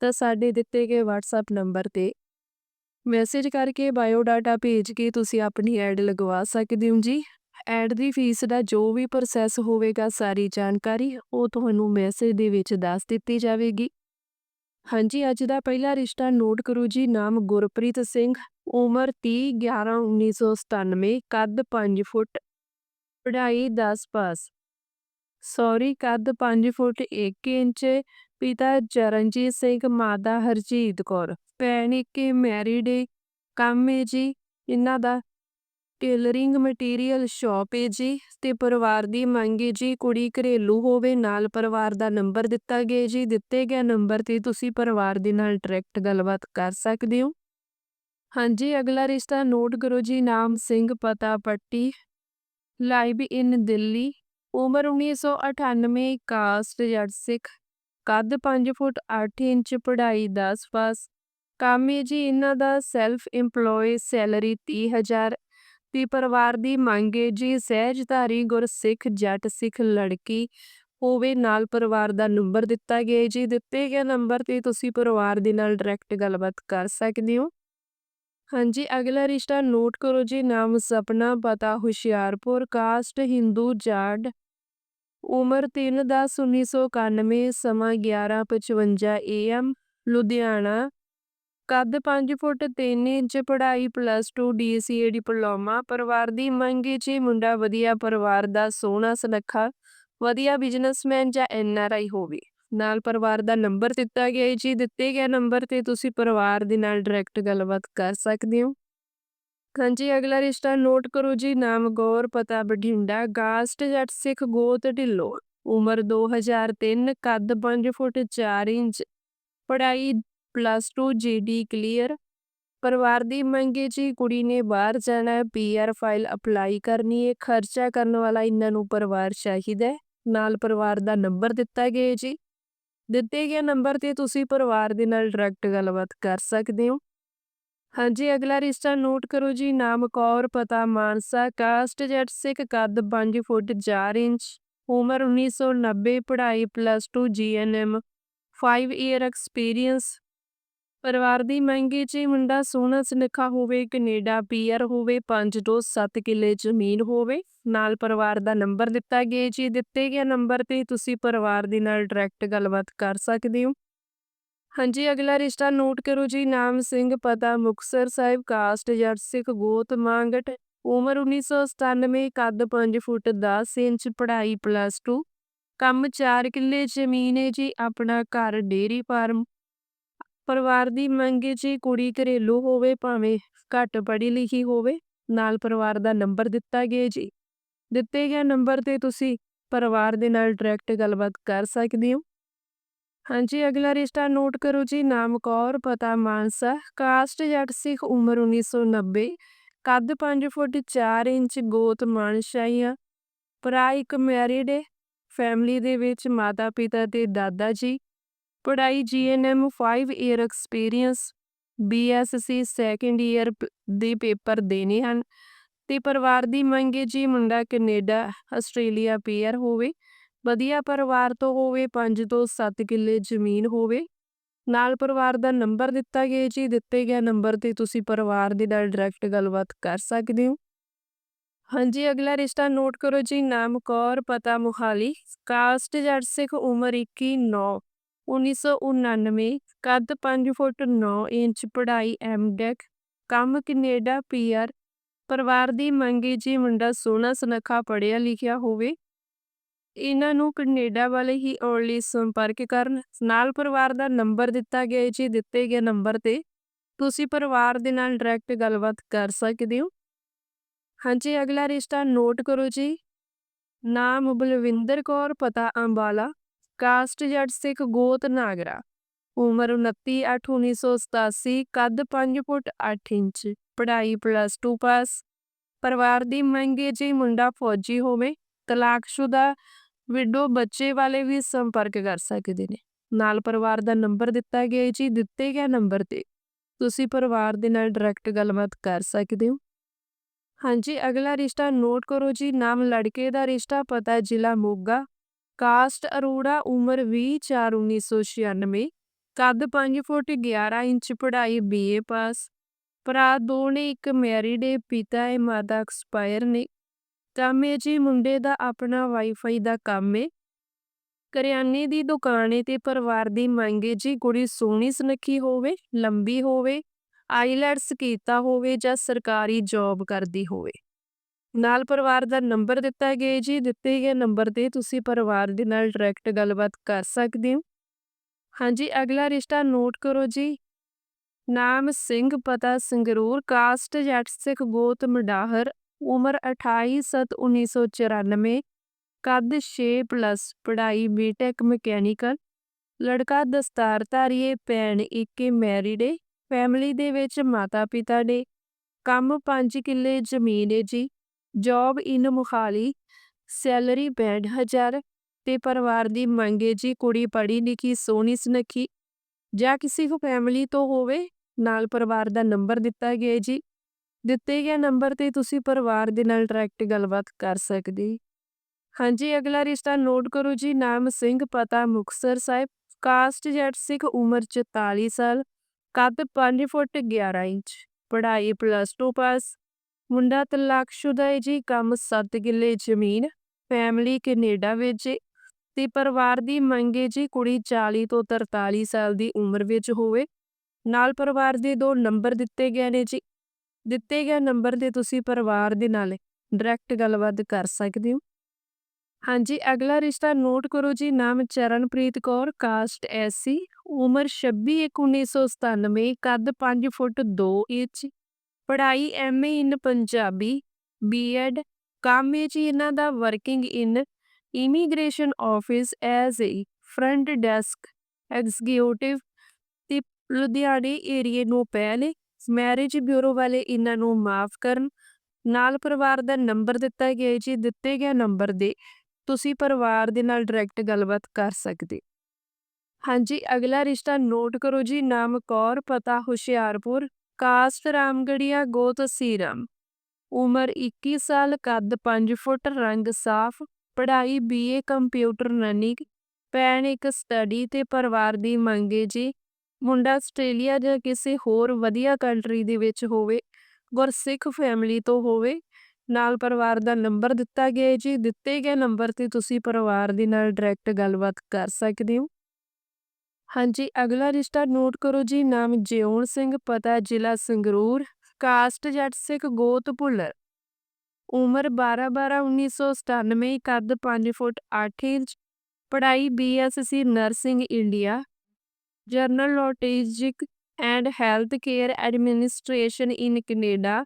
ਤਾਂ ਸਾਡੇ ਦਿੱਤੇ ਗਏ WhatsApp ਨੰਬਰ ਤੇ ਮੈਸੇਜ ਕਰਕੇ ਬਾਇਓ ਡਾਟਾ ਭੇਜ ਕੇ ਤੁਸੀਂ ਆਪਣੀ ਐਡ ਲਗਵਾ ਸਕਦੇ ਹੋ ਜੀ। ਐਡ ਦੀ ਫੀਸ ਦਾ ਜੋ ਵੀ ਪ੍ਰੋਸੈਸ ਹੋਵੇਗਾ, ਸਾਰੀ ਜਾਣਕਾਰੀ ਉਹ ਤੁਹਾਨੂੰ ਮੈਸੇਜ ਦੇ ਵਿੱਚ ਦੱਸ ਦਿੱਤੀ ਜਾਵੇਗੀ। ਹਾਂਜੀ, ਅੱਜ ਦਾ ਪਹਿਲਾ ਰਿਸ਼ਤਾ ਨੋਟ ਕਰੋ ਜੀ, ਨਾਮ ਗੁਰਪ੍ਰੀਤ ਸਿੰਘ, ਉਮਰ 30 11 1997 ਕੱਦ 5 ਫੁੱਟ, ਪੜ੍ਹਾਈ 10 ਪਾਸ। ਸੌਰੀ, ਕੱਦ 5 ਫੁੱਟ 1 ਇੰਚ, ਪਿਤਾ ਚਰਨਜੀਤ ਸਿੰਘ, ਮਾਤਾ ਹਰਜੀਤ ਕੌਰ। ਭੈਣ ਇੱਕ ਮੈਰਿਡ ਕੰਮ ਏ ਜੀ। ਇਹਨਾਂ ਦਾ ਟੇਲਰਿੰਗ ਮਟੀਰੀਅਲ ਸ਼ਾਪ ਏ ਜੀ ਤੇ ਪਰਿਵਾਰ ਦੀ ਮੰਗ ਹੈ ਜੀ, ਕੁੜੀ ਘਰੇਲੂ ਹੋਵੇ, ਨਾਲ ਪਰਿਵਾਰ ਦਾ ਨੰਬਰ ਦਿੱਤਾ ਗਿਆ ਜੀ। ਦਿੱਤੇ ਗਿਆ ਨੰਬਰ ਤੇ ਤੁਸੀਂ ਪਰਿਵਾਰ ਦੇ ਨਾਲ ਡਾਇਰੈਕਟ ਗੱਲਬਾਤ ਕਰ ਸਕਦੇ ਹੋ। ਹਾਂਜੀ, ਅਗਲਾ ਰਿਸ਼ਤਾ, ਨੋਟ ਕਰੋ ਜੀ, ਨਾਮ, ਸਿੰਘ, ਪਤਾ, ਪੱਟੀ। ਲਾਈਵ ਇਨ ਦਿੱਲੀ। ਉਮਰ 1998 ਕਾਸਟ ਜੱਟ ਸਿੱਖ, ਕੱਦ 5 ਫੁੱਟ 8 ਇੰਚ, ਪੜ੍ਹਾਈ 10 ਪਾਸ, ਕੰਮ ਹੈ ਜੀ ਇਹਨਾਂ ਦਾ ਸੈਲਫ EMPLOYE ਸੈਲਰੀ 30000 ਤੇ ਪਰਿਵਾਰ ਦੀ ਮੰਗ ਹੈ ਜੀ ਸਹਿਜਧਾਰੀ ਗੁਰਸਿੱਖ ਜੱਟ ਸਿੱਖ ਲੜਕੀ ਹੋਵੇ ਨਾਲ ਪਰਿਵਾਰ ਦਾ ਨੰਬਰ ਦਿੱਤਾ ਗਿਆ ਜੀ, ਦਿੱਤੇ ਗਏ ਨੰਬਰ ਤੇ ਤੁਸੀਂ ਪਰਿਵਾਰ ਦੇ ਨਾਲ ਡਾਇਰੈਕਟ ਗੱਲਬਾਤ ਕਰ ਸਕਦੇ ਹੋ। ਹਾਂਜੀ, ਅਗਲਾ ਰਿਸ਼ਤਾ ਨੋਟ ਕਰੋ ਜੀ, ਨਾਮ ਸਪਨਾ, ਪਤਾ ਹੁਸ਼ਿਆਰਪੁਰ, ਕਾਸਟ, ਹਿੰਦੂ, ਜਾਟ ਉਮਰ 3 ਦਸ 1991 ਸਮਾਂ 11:55 AM ਲੁਧਿਆਣਾ। ਕੱਦ 5 ਫੁੱਟ 3 ਇੰਚ, ਪੜ੍ਹਾਈ ਪਲੱਸ 2 DCA ਡਿਪਲੋਮਾ। ਪਰਿਵਾਰ ਦੀ ਮੰਗ ਜੀ ਮੁੰਡਾ ਵਧੀਆ ਪਰਿਵਾਰ ਦਾ ਸੋਹਣਾ ਸੁਨੱਖਾ, ਵਧੀਆ ਬਿਜ਼ਨਸਮੈਨ ਜਾਂ ਐਨਆਰਆਈ ਹੋਵੇ। ਨਾਲ ਪਰਿਵਾਰ ਦਾ ਨੰਬਰ ਦਿੱਤਾ ਗਿਆ ਹੈ ਜੀ। ਦਿੱਤੇ ਗਏ ਨੰਬਰ ਤੇ ਤੁਸੀਂ ਪਰਿਵਾਰ ਦੇ ਨਾਲ ਡਾਇਰੈਕਟ ਗੱਲਬਾਤ ਕਰ ਸਕਦੇ ਹੋ। ਹਾਂਜੀ, ਅਗਲਾ ਰਿਸ਼ਤਾ ਨੋਟ ਕਰੋ ਜੀ, ਨਾਮ, ਗੌਰ, ਪਤਾ, ਬਠਿੰਡਾ ਗਾਸਟ ਜੱਟ, ਸਿੱਖ, ਗੋਤ, ਢਿੱਲੋਂ। ਉਮਰ 2003 ਕੱਦ 5 ਫੁੱਟ 4 ਇੰਚ, ਪੜ੍ਹਾਈ ਪਲੱਸ 2 ਜੀਡੀ ਕਲੀਅਰ ਪਰਿਵਾਰ ਦੀ ਮੰਗੇ ਜੀ, ਕੁੜੀ ਨੇ ਬਾਹਰ ਜਾਣਾ ਹੈ ਪੀਆਰ ਫਾਈਲ ਅਪਲਾਈ ਕਰਨੀ ਹੈ। ਖਰਚਾ ਕਰਨ ਵਾਲਾ ਇਹਨਾਂ ਨੂੰ ਪਰਿਵਾਰ ਚਾਹੀਦਾ ਹੈ। ਨਾਲ ਪਰਿਵਾਰ ਦਾ ਨੰਬਰ ਦਿੱਤਾ ਗਿਆ ਜੀ। ਦਿੱਤੇ ਗਏ ਨੰਬਰ ਤੇ ਤੁਸੀਂ ਪਰਿਵਾਰ ਦੇ ਨਾਲ ਡਾਇਰੈਕਟ ਗੱਲਬਾਤ ਕਰ ਸਕਦੇ ਹੋ। ਹਾਂਜੀ, ਅਗਲਾ ਰਿਸ਼ਤਾ ਨੋਟ ਕਰੋ ਜੀ, ਨਾਮ ਕੌਰ, ਪਤਾ ਮਾਨਸਾ, ਕਾਸਟ ਜੱਟ ਸਿੱਖ ਕੱਦ 5 ਫੁੱਟ 4 ਇੰਚ, ਉਮਰ 1990 ਪੜ੍ਹਾਈ ਪਲੱਸ 2 ਜੀਐਨਐਮ 5 ਈਅਰ ਐਕਸਪੀਰੀਅੰਸ ਪਰਿਵਾਰ ਦੀ ਮੰਗੀ ਜੀ ਮੁੰਡਾ ਸੋਹਣਾ ਸੁਨੱਖਾ ਹੋਵੇ, ਕੈਨੇਡਾ ਪੀਆਰ ਹੋਵੇ 5 ਤੋਂ 7 ਕਿੱਲੇ ਜ਼ਮੀਨ ਹੋਵੇ, ਨਾਲ ਪਰਿਵਾਰ ਦਾ ਨੰਬਰ ਦਿੱਤਾ ਗਿਆ ਜੀ, ਦਿੱਤੇ ਗਿਆ ਨੰਬਰ ਤੇ ਤੁਸੀਂ ਪਰਿਵਾਰ ਦੇ ਨਾਲ ਡਾਇਰੈਕਟ ਗੱਲਬਾਤ ਕਰ ਸਕਦੇ ਹੋ। ਹਾਂਜੀ, ਅਗਲਾ ਰਿਸ਼ਤਾ ਨੋਟ ਕਰੋ ਜੀ, ਨਾਮ ਸਿੰਘ, ਪਤਾ ਮੁਕਸਰ ਸਾਹਿਬ, ਕਾਸਟ ਜੱਟ ਸਿੱਖ, ਗੋਤ ਮੰਗਟ, ਉਮਰ 1997 ਕੱਦ 5 ਫੁੱਟ 10 ਇੰਚ, ਪੜ੍ਹਾਈ ਪਲੱਸ 2 ਕੰਮ 4 ਕਿੱਲੇ, ਜ਼ਮੀਨ ਹੈ ਜੀ, ਆਪਣਾ ਘਰ ਡੇਰੀ ਫਾਰਮ, ਪਰਿਵਾਰ ਦੀ ਮੰਗ ਹੈ ਜੀ, ਕੁੜੀ ਘਰੇਲੂ ਹੋਵੇ, ਭਾਵੇਂ ਘੱਟ ਪੜ੍ਹੀ ਲਿਖੀ ਹੋਵੇ, ਨਾਲ ਪਰਿਵਾਰ ਦਾ ਨੰਬਰ ਦਿੱਤਾ ਗਿਆ ਜੀ। ਦਿੱਤੇ ਗਏ ਨੰਬਰ ਤੇ ਤੁਸੀਂ ਪਰਿਵਾਰ ਦੇ ਨਾਲ ਡਾਇਰੈਕਟ ਗੱਲਬਾਤ ਕਰ ਸਕਦੇ ਹੋ। ਹਾਂਜੀ, ਅਗਲਾ ਰਿਸ਼ਤਾ ਨੋਟ ਕਰੋ ਜੀ, ਨਾਮ ਕੌਰ, ਪਤਾ ਮਾਨਸਾ, ਕਾਸਟ ਜੱਟ ਸਿੱਖ ਉਮਰ 1990 ਕੱਦ 5 ਫੁੱਟ 4 ਇੰਚ, ਗੋਤ ਮਾਨਸ਼ਾਹੀਆ, ਭਰਾ ਇੱਕ ਮੈਰਿਡ ਹੈ ਫੈਮਿਲੀ ਦੇ ਵਿੱਚ ਮਾਤਾ ਪਿਤਾ ਤੇ ਦਾਦਾ ਜੀ, ਪੜ੍ਹਾਈ GNM 5 year experience BSc second year ਦੇ ਪੇਪਰ ਦੇਣੇ ਹਨ ਤੇ ਪਰਿਵਾਰ ਦੀ ਮੰਗ ਹੈ ਜੀ ਮੁੰਡਾ ਕੈਨੇਡਾ, ਆਸਟ੍ਰੇਲੀਆ ਪੀਅਰ ਹੋਵੇ। ਵਧੀਆ ਪਰਿਵਾਰ ਤੋਂ ਹੋਵੇ 5 ਤੋਂ 7 ਕਿੱਲੇ ਜ਼ਮੀਨ ਹੋਵੇ, ਨਾਲ ਪਰਿਵਾਰ ਦਾ ਨੰਬਰ ਦਿੱਤਾ ਗਿਆ, ਜੀ ਦਿੱਤੇ ਗਿਆ ਨੰਬਰ ਤੇ ਤੁਸੀਂ ਪਰਿਵਾਰ ਦੇ ਨਾਲ ਡਾਇਰੈਕਟ ਗੱਲਬਾਤ ਕਰ ਸਕਦੇ ਹੋ। ਹਾਂਜੀ, ਅਗਲਾ ਰਿਸ਼ਤਾ ਨੋਟ ਕਰੋ ਜੀ, ਨਾਮ ਕੌਰ, ਪਤਾ ਮੁਹਾਲੀ, ਕਾਸਟ ਜੱਟ ਸਿੱਖ ਉਮਰ 21 9 1999 ਕੱਦ 5 ਫੁੱਟ 9 ਇੰਚ, ਪੜ੍ਹਾਈ ਐਮਡੈਕ ਕੰਮ ਕੈਨੇਡਾ ਪੀਆਰ ਪਰਿਵਾਰ ਦੀ ਮੰਗੀ ਜੀ ਮੁੰਡਾ ਸੋਹਣਾ ਸੁਨੱਖਾ ਪੜ੍ਹਿਆ ਲਿਖਿਆ ਹੋਵੇ ਇਹਨਾਂ ਨੂੰ ਕੈਨੇਡਾ ਵਾਲੇ ਹੀ ਆਉਣ ਲਈ ਸੰਪਰਕ ਕਰਨ। ਨਾਲ ਪਰਿਵਾਰ ਦਾ ਨੰਬਰ ਦਿੱਤਾ ਗਿਆ ਜੀ, ਦਿੱਤੇ ਗਏ ਨੰਬਰ ਤੇ। ਤੁਸੀਂ ਪਰਿਵਾਰ ਦੇ ਨਾਲ ਡਾਇਰੈਕਟ ਗੱਲਬਾਤ ਕਰ ਸਕਦੇ ਹੋ। ਹਾਂਜੀ, ਅਗਲਾ ਰਿਸ਼ਤਾ ਨੋਟ ਕਰੋ ਜੀ। ਨਾਮ ਬਲਵਿੰਦਰ ਕੌਰ, ਪਤਾ ਅੰਬਾਲਾ। ਕਾਸਟ ਜੱਟ ਸਿੱਖ ਗੋਤ ਨਾਗਰਾ। ਉਮਰ 29/8/1987 ਕੱਦ 5 ਫੁੱਟ 8 ਇੰਚ। ਪੜ੍ਹਾਈ ਪਲੱਸ 2 ਪਾਸ ਪਰਿਵਾਰ ਦੀ ਮੰਗ ਹੈ ਜੀ ਮੁੰਡਾ ਫੌਜੀ ਹੋਵੇ। ਤਲਾਕਸ਼ੁਦਾ ਵਿਡੋ ਬੱਚੇ ਵਾਲੇ ਵੀ ਸੰਪਰਕ ਕਰ ਸਕਦੇ ਨੇ। ਨਾਲ ਪਰਿਵਾਰ ਦਾ ਨੰਬਰ ਦਿੱਤਾ ਗਿਆ ਹੈ ਜੀ, ਦਿੱਤੇ ਗਿਆ ਨੰਬਰ ਤੇ। ਤੁਸੀਂ ਪਰਿਵਾਰ ਦੇ ਨਾਲ ਡਾਇਰੈਕਟ ਗੱਲਬਾਤ ਕਰ ਸਕਦੇ ਹੋ। ਹਾਂਜੀ, ਅਗਲਾ ਰਿਸ਼ਤਾ ਨੋਟ ਕਰੋ ਜੀ, ਨਾਮ ਲੜਕੇ ਦਾ ਰਿਸ਼ਤਾ, ਪਤਾ ਜ਼ਿਲ੍ਹਾ ਮੋਗਾ। ਕਾਸਟ ਅਰੋੜਾ, ਉਮਰ 20/4/1996 ਕੱਦ 5 ਫੁੱਟ 11 ਇੰਚ, ਪੜ੍ਹਾਈ ਬੀਏ ਪਾਸ ਭਰਾ ਦੋ ਨੇ, ਇੱਕ ਮੈਰਿਡ ਹੈ ਪਿਤਾ ਹੈ ਮਾਤਾ ਐਕਸਪਾਇਰ ਨੇ। ਕੰਮ ਹੈ ਜੀ, ਮੁੰਡੇ ਦਾ ਆਪਣਾ ਵਾਈਫਾਈ ਦਾ ਕੰਮ ਹੈ ਕਰਿਆਨੇ ਦੀ ਦੁਕਾਨ ਹੈ ਤੇ ਪਰਿਵਾਰ ਦੀ ਮੰਗ ਹੈ ਜੀ, ਕੁੜੀ ਸੋਹਣੀ ਸੁਨੱਖੀ ਹੋਵੇ, ਲੰਬੀ ਹੋਵੇ, ਆਈਲੈਟਸ ਕੀਤਾ ਹੋਵੇ ਜਾਂ ਸਰਕਾਰੀ ਜੌਬ ਕਰਦੀ ਹੋਵੇ। ਨਾਲ ਪਰਿਵਾਰ ਦਾ ਨੰਬਰ ਦਿੱਤਾ ਗਿਆ ਜੀ, ਦਿੱਤੇ ਗਏ ਨੰਬਰ ਤੇ ਤੁਸੀਂ ਪਰਿਵਾਰ ਦੇ ਨਾਲ ਡਾਇਰੈਕਟ ਗੱਲਬਾਤ ਕਰ ਸਕਦੇ ਹੋ। ਹਾਂਜੀ, ਅਗਲਾ ਰਿਸ਼ਤਾ ਨੋਟ ਕਰੋ ਜੀ। ਨਾਮ ਸਿੰਘ ਪਤਾ, ਸੰਗਰੂਰ ਕਾਸਟ ਜੱਟ, ਸਿੱਖ, ਗੋਤ ਮਡਾਹਰ ਉਮਰ 28/7/1994 ਕੱਦ 6 ਪਲੱਸ ਪੜ੍ਹਾਈ ਬੀਟੈਕ ਮਕੈਨੀਕਲ, ਲੜਕਾ ਦਸਤਾਰਧਾਰੀ ਭੈਣ ਇੱਕ ਮੈਰਿਡ ਹੈ ਫੈਮਿਲੀ ਦੇ ਵਿੱਚ ਮਾਤਾ ਪਿਤਾ ਨੇ, ਕੰਮ 5 ਕਿੱਲੇ, ਜ਼ਮੀਨ ਹੈ ਜੀ ਜੌਬ ਇਨ ਮੁਹਾਲੀ ਸੈਲਰੀ 65000 ਤੇ ਪਰਿਵਾਰ ਦੀ ਮੰਗ ਹੈ ਜੀ, ਕੁੜੀ ਪੜ੍ਹੀ ਲਿਖੀ, ਸੋਹਣੀ ਸੁਨੱਖੀ, ਜਾਂ ਕਿਸੇ ਕੋ ਫੈਮਿਲੀ ਤੋਂ ਹੋਵੇ, ਨਾਲ ਪਰਿਵਾਰ ਦਾ ਨੰਬਰ ਦਿੱਤਾ ਗਿਆ ਜੀ। ਦਿੱਤੇ ਗਏ ਨੰਬਰ ਤੇ ਤੁਸੀਂ ਪਰਿਵਾਰ ਦੇ ਨਾਲ ਡਾਇਰੈਕਟ ਗੱਲਬਾਤ ਕਰ ਸਕਦੇ। ਹਾਂਜੀ, ਅਗਲਾ ਰਿਸ਼ਤਾ ਨੋਟ ਕਰੋ ਜੀ, ਨਾਮ ਸਿੰਘ, ਪਤਾ ਮੁਕਸਰ ਸਾਹਿਬ ਕਾਸਟ ਜੱਟ ਸਿੱਖ ਉਮਰ 44 ਸਾਲ, ਕੱਦ 5 ਫੁੱਟ 11 ਇੰਚ, ਪੜ੍ਹਾਈ ਪਲੱਸ 2 ਪਾਸ ਮੁੰਡਾ ਤਲਾਕਸ਼ੁਦਾ ਹੈ ਜੀ, ਕੰਮ 7 ਕਿੱਲੇ ਜ਼ਮੀਨ ਫੈਮਿਲੀ ਕੈਨੇਡਾ ਵਿੱਚ ਤੇ ਪਰਿਵਾਰ ਦੀ ਮੰਗੇ ਜੀ, ਕੁੜੀ 40 ਤੋਂ 43 ਸਾਲ ਦੀ ਉਮਰ ਵਿੱਚ ਹੋਵੇ। ਨਾਲ ਪਰਿਵਾਰ ਦੇ ਦੋ ਨੰਬਰ ਦਿੱਤੇ ਗਏ ਨੇ ਜੀ ਦਿੱਤੇ ਗਏ ਨੰਬਰ ਤੇ ਤੁਸੀਂ ਪਰਿਵਾਰ ਦੇ ਨਾਲ ਡਾਇਰੈਕਟ ਗੱਲਬਾਤ ਕਰ ਸਕਦੇ ਹੋ। ਹਾਂਜੀ, ਅਗਲਾ ਰਿਸ਼ਤਾ ਨੋਟ ਕਰੋ ਜੀ, ਨਾਮ ਚਰਨਪ੍ਰੀਤ ਕੌਰ ਕਾਸਟ ਐਸੀ ਉਮਰ 26/1/1997 ਕੱਦ 5 ਫੁੱਟ 2 ਇੰਚ, ਪੜ੍ਹਾਈ ਐਮਏ ਇਨ ਪੰਜਾਬੀ ਬੀਐਡ ਕੰਮ ਹੈ ਜੀ ਇਹਨਾਂ ਦਾ working in immigration office as a front desk executive ਤੇ ਲੁਧਿਆਣੇ ਏਰੀਏ ਨੂੰ ਪਹਿਲੇ ਮੈਰਿਜ ਬਿਊਰੋ ਵਾਲੇ ਇਹਨਾਂ ਨੂੰ ਮਾਫ ਕਰਨ। ਨਾਲ ਪਰਿਵਾਰ ਦਾ ਨੰਬਰ ਦਿੱਤਾ ਗਿਆ ਜੀ, ਦਿੱਤੇ ਗਿਆ ਨੰਬਰ ਦੇ। ਤੁਸੀਂ ਪਰਿਵਾਰ ਦੇ ਨਾਲ ਡਾਇਰੈਕਟ ਗੱਲਬਾਤ ਕਰ ਸਕਦੇ। ਹਾਂਜੀ, ਅਗਲਾ ਰਿਸ਼ਤਾ ਨੋਟ ਕਰੋ ਜੀ, ਨਾਮ ਕੌਰ, ਪਤਾ ਹੁਸ਼ਿਆਰਪੁਰ, ਕਾਸਟ ਰਾਮਗੜੀਆ, ਗੋਤ ਸੀਰਮ। ਉਮਰ 21 ਸਾਲ, ਕੱਦ 5 ਫੁੱਟ, ਰੰਗ ਸਾਫ਼, ਪੜ੍ਹਾਈ ਬੀਏ ਕੰਪਿਊਟਰ ਰਨਿੰਗ ਭੈਣ ਇੱਕ ਸਟੱਡੀ ਤੇ ਪਰਿਵਾਰ ਦੀ ਮੰਗੇ ਜੀ। ਮੁੰਡਾ ਆਸਟ੍ਰੇਲੀਆ ਜਾਂ ਕਿਸੇ ਹੋਰ ਵਧੀਆ ਕੰਟਰੀ ਦੇ ਵਿੱਚ ਹੋਵੇ, ਗੁਰਸਿੱਖ ਫੈਮਿਲੀ ਤੋਂ ਹੋਵੇ, ਨਾਲ ਪਰਿਵਾਰ ਦਾ ਨੰਬਰ ਦਿੱਤਾ ਗਿਆ ਜੀ। ਦਿੱਤੇ ਗਏ ਨੰਬਰ ਤੇ ਤੁਸੀਂ ਪਰਿਵਾਰ ਦੇ ਨਾਲ ਡਾਇਰੈਕਟ ਗੱਲਬਾਤ ਕਰ ਸਕਦੇ ਹੋ। ਹਾਂਜੀ, ਅਗਲਾ ਰਿਸ਼ਤਾ ਨੋਟ ਕਰੋ ਜੀ। ਨਾਮ ਜਿਉਣ ਸਿੰਘ, ਪਤਾ ਜ਼ਿਲ੍ਹਾ ਸੰਗਰੂਰ ਕਾਸਟ ਜੱਟ ਸਿੱਖ ਗੋਤ ਭੁੱਲਰ। ਉਮਰ 12/12/1997 ਕੱਦ 5 ਫੁੱਟ 8 ਇੰਚ, ਪੜ੍ਹਾਈ BSc nursing India general logistic and health care administration in Canada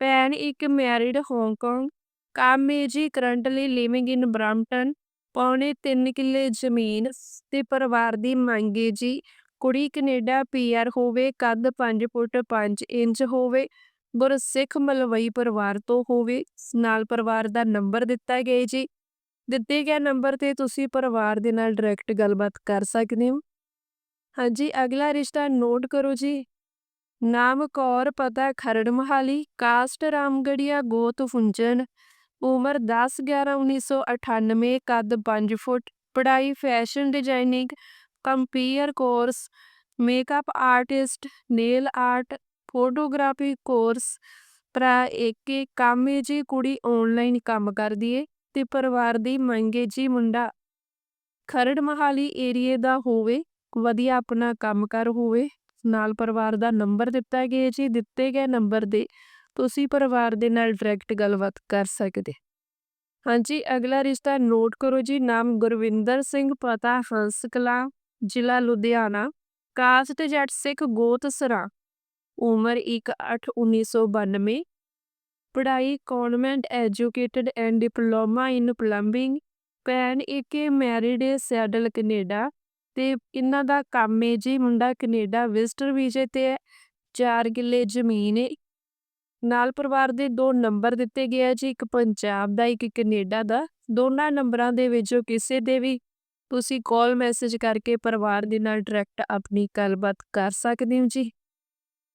ਭੈਣ ਇੱਕ ਮੈਰਿਡ ਹਾਂਗਕਾਂਗ ਕੰਮ ਹੈ ਜੀ ਕਰੰਟਲੀ ਲਿਵਿੰਗ ਇਨ ਬ੍ਰੈਂਪਟਨ ਪੌਣੇ 3 ਕਿੱਲੇ ਜ਼ਮੀਨ ਤੇ ਪਰਿਵਾਰ ਦੀ ਮੰਗ ਹੈ ਜੀ। ਕੁੜੀ ਕੈਨੇਡਾ ਪੀਆਰ ਹੋਵੇ, ਕੱਦ 5 ਫੁੱਟ 5 ਇੰਚ ਹੋਵੇ, ਗੁਰਸਿੱਖ ਮਲਵਈ ਪਰਿਵਾਰ ਤੋਂ ਹੋਵੇ, ਨਾਲ ਪਰਿਵਾਰ ਦਾ ਨੰਬਰ ਦਿੱਤਾ ਗਿਆ ਜੀ। ਦਿੱਤੇ ਗਿਆ ਨੰਬਰ ਤੇ ਤੁਸੀਂ ਪਰਿਵਾਰ ਦੇ ਨਾਲ ਡਾਇਰੈਕਟ ਗੱਲਬਾਤ ਕਰ ਸਕਦੇ ਹੋ। ਹਾਂਜੀ, ਅਗਲਾ ਰਿਸ਼ਤਾ ਨੋਟ ਕਰੋ ਜੀ। ਨਾਮ ਕੌਰ, ਪਤਾ ਖਰੜ ਮਹਾਲੀ, ਕਾਸਟ ਰਾਮਗੜੀਆ, ਗੋਤ ਫੁੰਜਨ ਉਮਰ 10/11/1998 ਕੱਦ 5 ਫੁੱਟ, ਪੜ੍ਹਾਈ fashion designing ਕੰਪੀਅਰ course, makeup artist, nail art, photography course. ਭਰਾ ਏਕੇ, ਕੰਮ ਜੀ, ਕੁੜੀ ਆਨਲਾਈਨ ਕੰਮ ਕਰਦੀ ਏ ਤੇ ਪਰਿਵਾਰ ਦੀ ਮੰਗੇ ਜੀ, ਮੁੰਡਾ। ਖਰੜ ਮਹਾਲੀ ਏਰੀਏ ਦਾ ਹੋਵੇ। ਵਧੀਆ ਆਪਣਾ ਕੰਮ ਕਰ ਹੋਵੇ, ਨਾਲ ਪਰਿਵਾਰ ਦਾ ਨੰਬਰ ਦਿੱਤਾ ਗਿਆ ਜੀ, ਦਿੱਤੇ ਗਏ ਨੰਬਰ ਦੇ ਤੁਸੀਂ ਪਰਿਵਾਰ ਦੇ ਨਾਲ ਡਾਇਰੈਕਟ ਗੱਲਬਾਤ ਕਰ ਸਕਦੇ। ਹਾਂਜੀ, ਅਗਲਾ ਰਿਸ਼ਤਾ ਨੋਟ ਕਰੋ ਜੀ, ਨਾਮ ਗੁਰਵਿੰਦਰ ਸਿੰਘ, ਪਤਾ ਹੰਸ ਕਲਾਂ ਜ਼ਿਲ੍ਹਾ ਲੁਧਿਆਣਾ, ਕਾਸਟ ਜੱਟ ਸਿੱਖ ਗੋਤ ਸਰਾ, ਉਮਰ 1/8/1992 ਪੜ੍ਹਾਈ convent, educated and diploma in plumbing, ਭੈਣ ਏਕੇ ਮੈਰਿਡ, ਸੈਡਲ ਕੈਨੇਡਾ ਤੇ ਇਹਨਾਂ ਦਾ ਕੰਮ ਹੈ ਜੀ ਮੁੰਡਾ ਕੈਨੇਡਾ ਵਿਜ਼ਟਰ ਵੀਜ਼ੇ ਤੇ ਹੈ, ਚਾਰ ਕਿੱਲੇ ਜ਼ਮੀਨ ਏ ਨਾਲ ਪਰਿਵਾਰ ਦੇ ਦੋ ਨੰਬਰ ਦਿੱਤੇ ਗਏ ਆ ਜੀ, ਇੱਕ ਪੰਜਾਬ ਦਾ, ਇੱਕ ਕੈਨੇਡਾ ਦਾ। ਦੋਨਾਂ ਨੰਬਰਾਂ ਦੇ ਵਿੱਚੋਂ ਕਿਸੇ ਦੇ ਵੀ ਤੁਸੀਂ ਕਾਲ ਮੈਸੇਜ ਕਰਕੇ ਪਰਿਵਾਰ ਦੇ ਨਾਲ ਡਾਇਰੈਕਟ ਆਪਣੀ ਗੱਲਬਾਤ ਕਰ ਸਕਦੇ ਹੋ ਜੀ।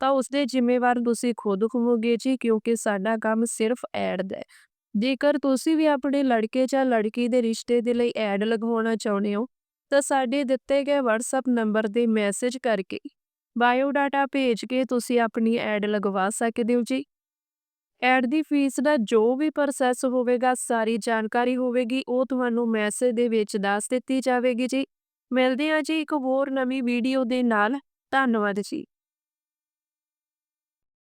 ਤਾਂ ਉਸਦੇ ਜ਼ਿੰਮੇਵਾਰ ਤੁਸੀਂ ਖੁਦ ਹੋਵੋਗੇ ਜੀ, ਕਿਉਂਕਿ ਸਾਡਾ ਕੰਮ ਸਿਰਫ ਐਡ ਦਾ ਹੈ। ਜੇਕਰ ਤੁਸੀਂ ਵੀ ਆਪਣੇ ਲੜਕੇ ਜਾਂ ਲੜਕੀ ਦੇ ਰਿਸ਼ਤੇ ਦੇ ਲਈ ਐਡ ਲਗਵਾਉਣਾ ਚਾਹੁੰਦੇ ਹੋ, ਤਾਂ ਸਾਡੇ ਦਿੱਤੇ ਗਏ WhatsApp ਨੰਬਰ ਤੇ ਮੈਸੇਜ ਕਰਕੇ ਬਾਇਓ ਡਾਟਾ ਭੇਜ ਕੇ ਤੁਸੀਂ ਆਪਣੀ ਐਡ ਲਗਵਾ ਸਕਦੇ ਹੋ ਜੀ। ਐਡ ਦੀ ਫੀਸ ਦਾ ਜੋ ਵੀ ਪ੍ਰੋਸੈਸ ਹੋਵੇਗਾ, ਸਾਰੀ ਜਾਣਕਾਰੀ ਹੋਵੇਗੀ, ਉਹ ਤੁਹਾਨੂੰ ਮੈਸੇਜ ਦੇ ਵਿੱਚ ਦੱਸ ਦਿੱਤੀ ਜਾਵੇਗੀ ਜੀ। ਮਿਲਦੇ ਹਾਂ ਜੀ ਇੱਕ ਹੋਰ ਨਵੀਂ ਵੀਡੀਓ ਦੇ ਨਾਲ। ਧੰਨਵਾਦ ਜੀ।